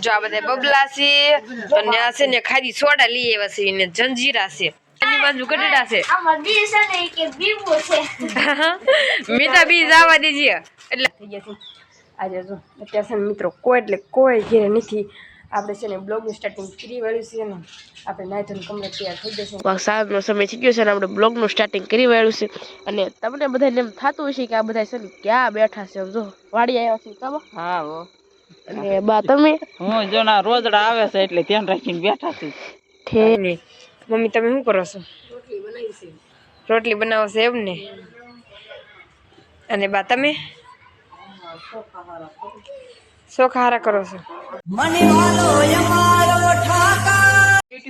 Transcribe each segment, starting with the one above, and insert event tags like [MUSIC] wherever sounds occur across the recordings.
જો આ બધા બબલા છે આ છે ને ખાલી સોડા લઈ આવ્યા છે ને જંજીરા છે. એની બાજુ ગઢડા છે. બી મીઠા [LAUGHS] બીજ આવવા દેજે એટલે આજે જો અત્યારે મિત્રો કોઈ એટલે કોઈ ઘેર નથી. આપણે છે ને બ્લોગનું સ્ટાર્ટિંગ કરી વાળ્યું છે ને આપણે નાયથન કમરે તૈયાર થઈ જશે. સાહેબનો સમય થઈ ગયો છે અને આપણે બ્લોગનું સ્ટાર્ટિંગ કરી વાળ્યું છે. અને તમને બધાને એમ થતું હશે કે આ બધા છે ને ક્યાં બેઠા છે જો વાડી આવ્યા છે તમે હા હો. અને બા તમે? હું જો ના રોજડા આવે છે એટલે ધ્યાન રાખીને બેઠા છે. ઠે. મમ્મી તમે શું કરો છો? રોટલી બનાવો છે. એમ ને? અને બા તમે? હારા કરો છો?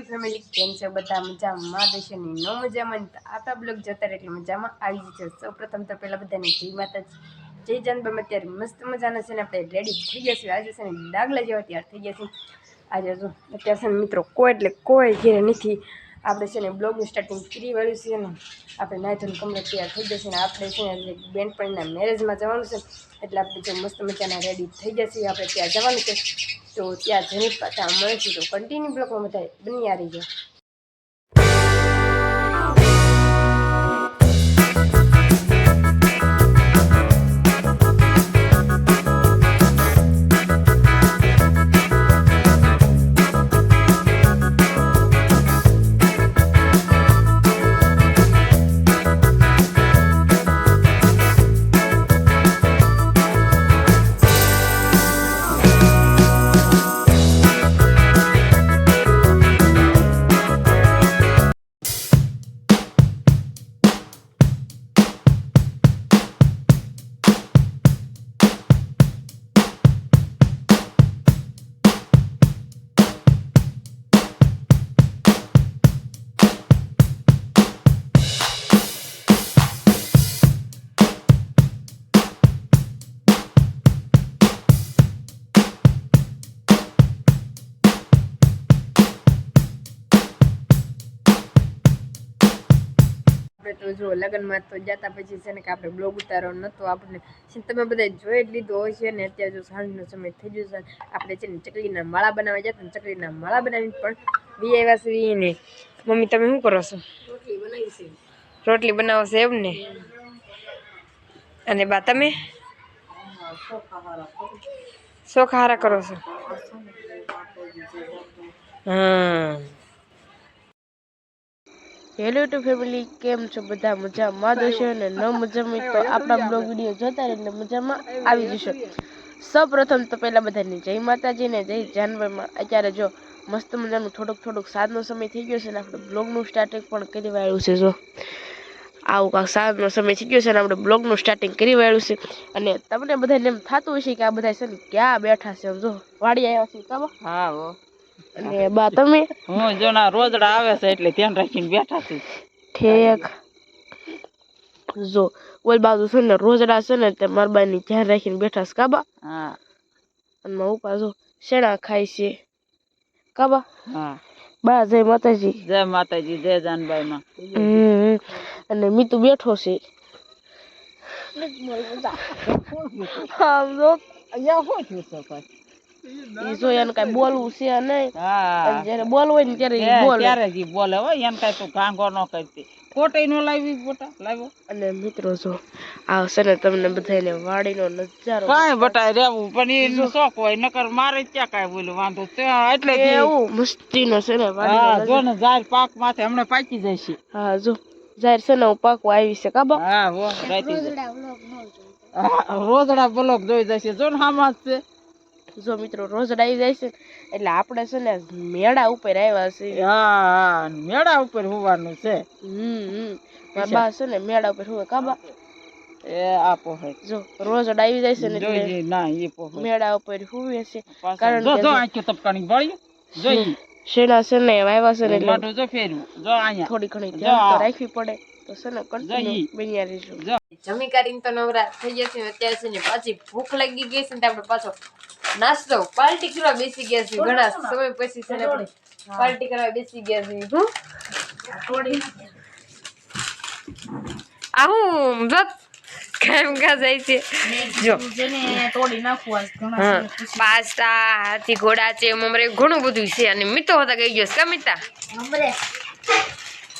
ફેમિલી છે? બધા મજામાં? દેશે ને મજામાં આતા બ્લોગ જતા એટલે મજામાં આવી જશે સૌ પ્રથમ તો પહેલાં બધાને જય માતાજી. જય અત્યારે મસ્ત મજાના છે ને આપણે રેડી થઈ જશે આજે છે ને દાગલા જેવા તૈયાર થઈ જશે આજે જો અત્યારે છે મિત્રો કોઈ એટલે કોઈ ઘેરે નથી. આપણે છે ને બ્લોગનું સ્ટાર્ટિંગ કરી વાળ્યું છે ને આપણે નાયથન કમરે તૈયાર થઈ જશે ને આપણે છે ને બેનપણીના મેરેજમાં જવાનું છે. એટલે આપણે જે મસ્ત મજાના રેડી થઈ જશે આપણે ત્યાં જવાનું છે. તો ત્યાં જઈને પાછા મળે છે તો કન્ટિન્યુ બ્લોકમાં બધા બની આ રહી જાય આપણે તો જો લગ્નમાં તો જતા પછી છે ને કે આપણે બ્લોગ ઉતારો નહોતો આપણે તમે બધા જોઈ જ લીધો હોય છે ને અત્યારે જો સાંજનો સમય થઈ ગયો છે આપણે છે ને ચકલીના માળા બનાવવા જતા ને ચકલીના માળા બનાવીને પણ બી આવ્યા છે ને. મમ્મી તમે શું કરો છો? રોટલી બનાવી રોટલી બનાવો છે એમ ને? અને બા તમે? શોખ હારા કરો છો? હા હેલો ટુ ફેમિલી કેમ છો? બધા મજામાં જશો અને ન મજામાં તો આપણા બ્લોગ વીડિયો જોતા રહે ને મજામાં આવી જશો. સૌપ્રથમ તો પહેલાં બધાને જય માતાજી ને જય જાનવરમાં. અત્યારે જો મસ્ત મજાનું થોડુંક થોડુંક સાંજનો સમય થઈ ગયો છે ને આપણે બ્લોગનું સ્ટાર્ટિંગ પણ કરી વાળ્યું છે જો. આવું કાંક સાંજનો સમય થઈ ગયો છે ને આપણે બ્લોગનું સ્ટાર્ટિંગ કરી વાળ્યું છે. અને તમને બધાને એમ થતું હશે કે આ બધા છે ને ક્યાં બેઠા છે જો. વાડી આવ્યા છે તમે હો. અને બા તમે? હું જો ના રોજડા આવે છે એટલે ધ્યાન રાખીને બેઠા છું. ઠેક. જો ઓલ બાજુ છે ને રોજડા છે ને તે મરબાની ધ્યાન રાખીને બેઠા છે કાબા હા. અને મારા ઉપા જો શેણા ખાય છે. કાબા હા. બા જય માતાજી. જય માતાજી જય જાનબાઈ માં અને મીતુ બેઠો છે. આમ જો. અહીંયા શું થયું છે પછી ઈ એને કઈ બોલવું છે નહીં. અને હા જ્યારે બોલવું હોય ને ત્યારે ઈ બોલે. ત્યારે જ ઈ બોલે હો એને કઈ તું ગાંગો ન કરતી ખોટે નો લાવી બોટા લાવ્યો. અને મિત્રો જો આ છે ને તમને બધાને વાડીનો નજારો કાંઈ બટાય રેવું પણ એનો શોખ હોય નકર મારે ત્યાં કાંઈ બોલું વાંધો ત્યાં એટલે એવું મસ્તીનો છે ને હા જો ને ઝાડ પાક માથે હમણાં પાકી જાય છે. હા જો જાહેર છે ને હું પાકવા આવી છે કાબા હા જાય. હા, રોજડા બ્લોક જોઈ જશે જો ને હામાં જ છે. જો મિત્રો રોજ આવી જાય છે એટલે આપણે છે ને મેળા ઉપર આવ્યા છે હા હા મેળા ઉપર હોવાનું છે. હમ બા છે ને મેળા ઉપર હોય કાબા એ આપો હે જો રોજ આવી જાય છે ને એટલે ના એ પોહે. મેળા ઉપર હુવે છે. કારણ કે જો જો- આંખે તપકાણી બળ્યું જોઈ. શેણા છે ને વાવ્યા છે ને એટલે જો ફેરવું જો અહીંયા. થોડી ઘણી ધ્યાન તો રાખવી પડે. તો છે ને કન્ટિન્યુ બન્યા રહીશું જમી કરીને તો નવરા થઈ ગયા છે અત્યારે છે ને પાછી ભૂખ લાગી ગઈ છે ને આપણે પાછો નાસ્તો. પાર્ટી કરવા બેસી ગયા છે ઘણા સમય પછી છે ને પાર્ટી કરવા બેસી ગયા છે હું? આ હું કાયમ કા જાય છે? જો. તોડી નાખું આજ ઘણા હા. પાસ્તા હાથી ઘોડા છે મમરે ઘણું બધું છે. અને મિત્રો હતા ગઈ ગયો કા મિતા મમરે.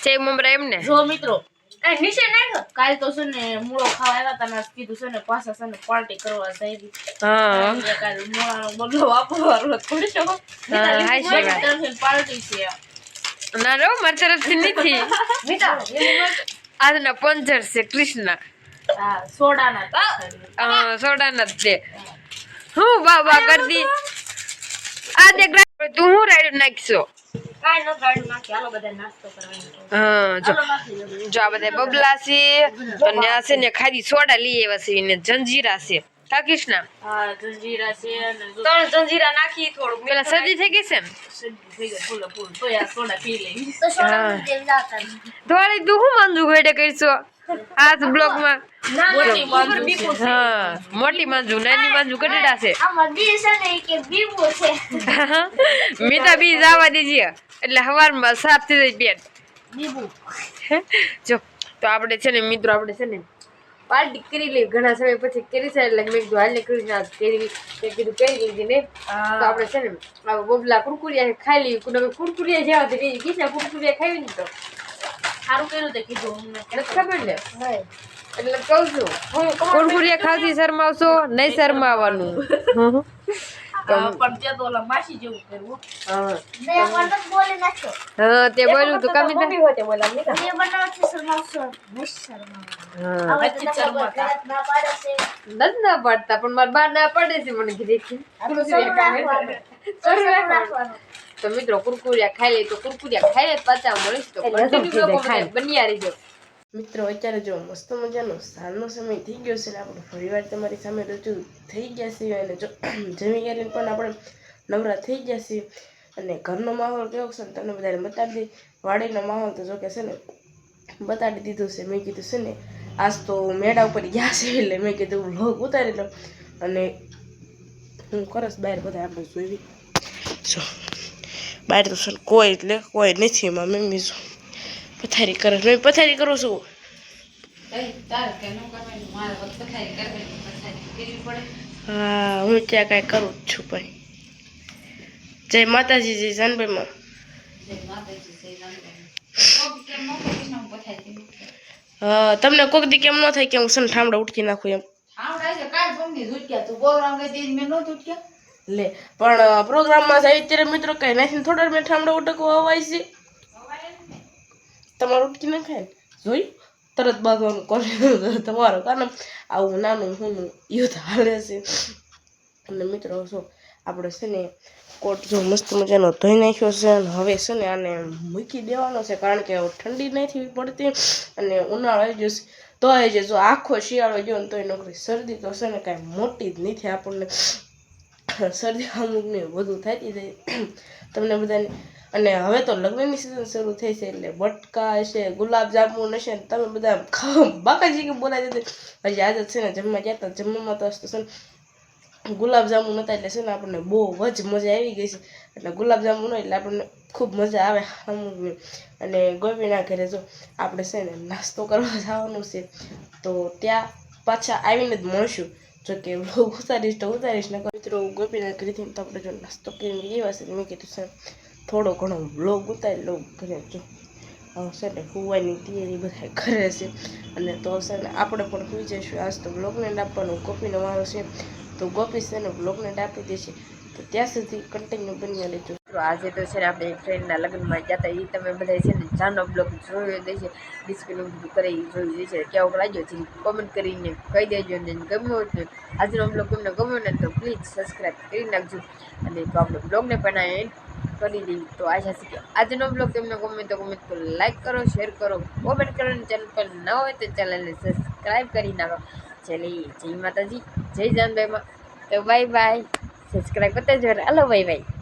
છે મમરા એમને? જો મિત્રો એ નીચે નાખ કાલ તો છે ને મૂળો ખાવા આવ્યા તા ને કીધું છે ને પાછા છે ને પાર્ટી કરવા જઈ હા. કાલ મૂળાનો બદલો વાપરવાનો થોડી છો હા, છે પાર્ટી છે ના રો મારી તરફથી નથી. [LAUGHS] મીઠા આજના પંચર છે કૃષ્ણ. હા સોડાના અ, સોડાના જ છે. હું. બાબા કરતી. આ દેખ તું હું રાઈડ નાખશો? જો. આ બધા બબલા છે આ છે ને ખાલી સોડા લઈ આવ્યા છે ને જંજીરા છે. કા કૃષ્ણ? જંજીરા છે ત્રણ જંજીરા નાખી થોડું પેલા સજી થઈ ગઈ છે તો તો ધોળી તું હું મંજુ ઘડે કરશો? આ બ્લોગમાં બ્લોક હા મોટી માંજુ નાની માંજુ કટડા છે. મીઠા [LAUGHS] બી જવા દેજે એટલે સવારમાં સાફ થઈ જાય પેટ જો તો આપણે છે ને મિત્રો આપણે છે ને પાર્ટી કરી લઈ ઘણા સમય પછી કરી છે એટલે મેં કીધું હાલ કરી ના કરી મેં કીધું કરી લીધી ને. તો આપણે છે ને બોબલા કુરકુરિયા ખાઈ લઈએ. કુરકુરિયા જેવા તો કીધા કુરકુરિયા ખાવી ને તો. સારું કર્યું તે કીધું એટલે ખબર ને? એટલે કહું છું. કુરકુરિયા ખાવાથી શરમાવશો નહીં શરમાવાનું. હા, તો બોલ્યું કમી ના. પાડે ના પાડતા પણ મારા બા ના પડે છે મને તો મિત્રો કુરકુરિયા ખાઈ લે તો કુરકુરિયા ખાઈ લે તો પાછા મળીશ તો બન્યા રહીજો. મિત્રો અત્યારે જો મસ્ત મજાનો સાંજનો સમય થઈ ગયો છે ને આપણે ફરીવાર તમારી સામે રજૂ થઈ ગયા છીએ અને જો જમી કરીને પણ આપણે નવરા થઈ ગયા છીએ અને ઘરનો માહોલ કેવો છે ને તમને બધાને બતાવી દઈ વાડીનો માહોલ તો જો કે છે ને બતાડી દીધું છે મેં કીધું છે ને આજ તો મેળા ઉપર ગયા છે એટલે મેં કીધું લોક ઉતારી લો અને હું કરસ બહાર બધા આપણે જોઈ જો બહાર તો છે કોઈ એટલે કોઈ નથી એમાં મેં જો પથારી કરે મેં પથારી કરું છું? હા હું ત્યાં કાંઈ કરું જ છું ભાઈ. જય માતાજી જય જાનભાઈમાં હા તમને કોક દી કેમ ન થાય કે હું સન ઠામડા ઉઠકી નાખું એમ? લે પણ પ્રોગ્રામમાં જાય ત્યારે મિત્રો કઈ નાખીને થોડા મેં ઠામડા ઉટકવા અવાય છે. તમારું ઉટકી નાખાય ને જોઈ? તરત બાંધવાનું કરે. તમારો કારણ આવું નાનું હું યુદ્ધ હાલે છે. અને મિત્રો શું આપણે છે ને કોટ જો મસ્ત મજાનો ધોઈ નાખ્યો છે અને હવે છે ને આને મૂકી દેવાનો છે કારણ કે ઠંડી નથી પડતી અને ઉનાળો આવી જશે તો આવી જશે જો આખો શિયાળો ગયો ને તોય નોકરી શરદી તો છે ને કાંઈ મોટી જ નથી આપણને. શરદી અમુકને વધુ થતી જાય. તમને બધાને અને હવે તો લગ્નની સિઝન શરૂ થઈ છે એટલે બટકા હશે ગુલાબ જાંબુ હશે ને તમે બધા. બાકાજી કે બોલાવી દીધી હજી આજે છે ને જમવા ગયા હતા જમવામાં તો છે ને ગુલાબજાંબુ નહોતા એટલે છે ને આપણને બહુ જ મજા આવી ગઈ છે. એટલે ગુલાબ જાંબુ ન એટલે આપણને ખૂબ મજા આવે અમુકને અને ગોપીના ઘરે જો આપણે છે ને નાસ્તો કરવા જવાનું છે, તો ત્યાં પાછા આવીને જ મળશું. જો કે વ્લોગ ઉતારીશ તો ઉતારીશ ને મિત્રો ગોપીના ઘરેથી તો આપણે જો નાસ્તો કરીને એવા છે, મેં કીધું છે થોડો ઘણો વ્લોગ ઉતારી લઉં ઘરે જો. છે ને હુવાની તૈયારી બધા કરે છે. અને તો છે ને આપણે પણ સુઈ જઈશું. આજ તો બ્લોગને આપવાનો ગોપીનો વારો છે. તો ગોપી છે ને બ્લોગને આપી દેશે. તો ત્યાં સુધી કન્ટિન્યુ બની લેજો તો આજે તો છે ને આપણે ફ્રેન્ડના લગ્નમાં ગયા હતા. એ તમે બધા છે ને જાનો બ્લોગ જોયો દેશે ડિસ્પ્લે બધું કરે એ જોઈ દેશે કેવો લાગ્યો છે? કોમેન્ટ કરીને કહી દેજો ને ગમ્યો હોય તો આજનો બ્લોગ તમને ગમ્યો ને તો પ્લીઝ સબસ્ક્રાઈબ કરી નાખજો. અને તો આપણે બ્લોગને પણ end કરી દેવી તો આશા છે કે આજનો બ્લોગ તમને ગમે તો ગમે તો લાઈક કરો શેર કરો કોમેન્ટ કરો અને ચેનલ પર ન હોય તો ચેનલને સબસ્ક્રાઈબ કરી નાખો. ચલે જય માતાજી, જય જાનભાઈમાં. તો બાય બાય સબસ્ક્રાઈબ કરતા જ હાલો બાય બાય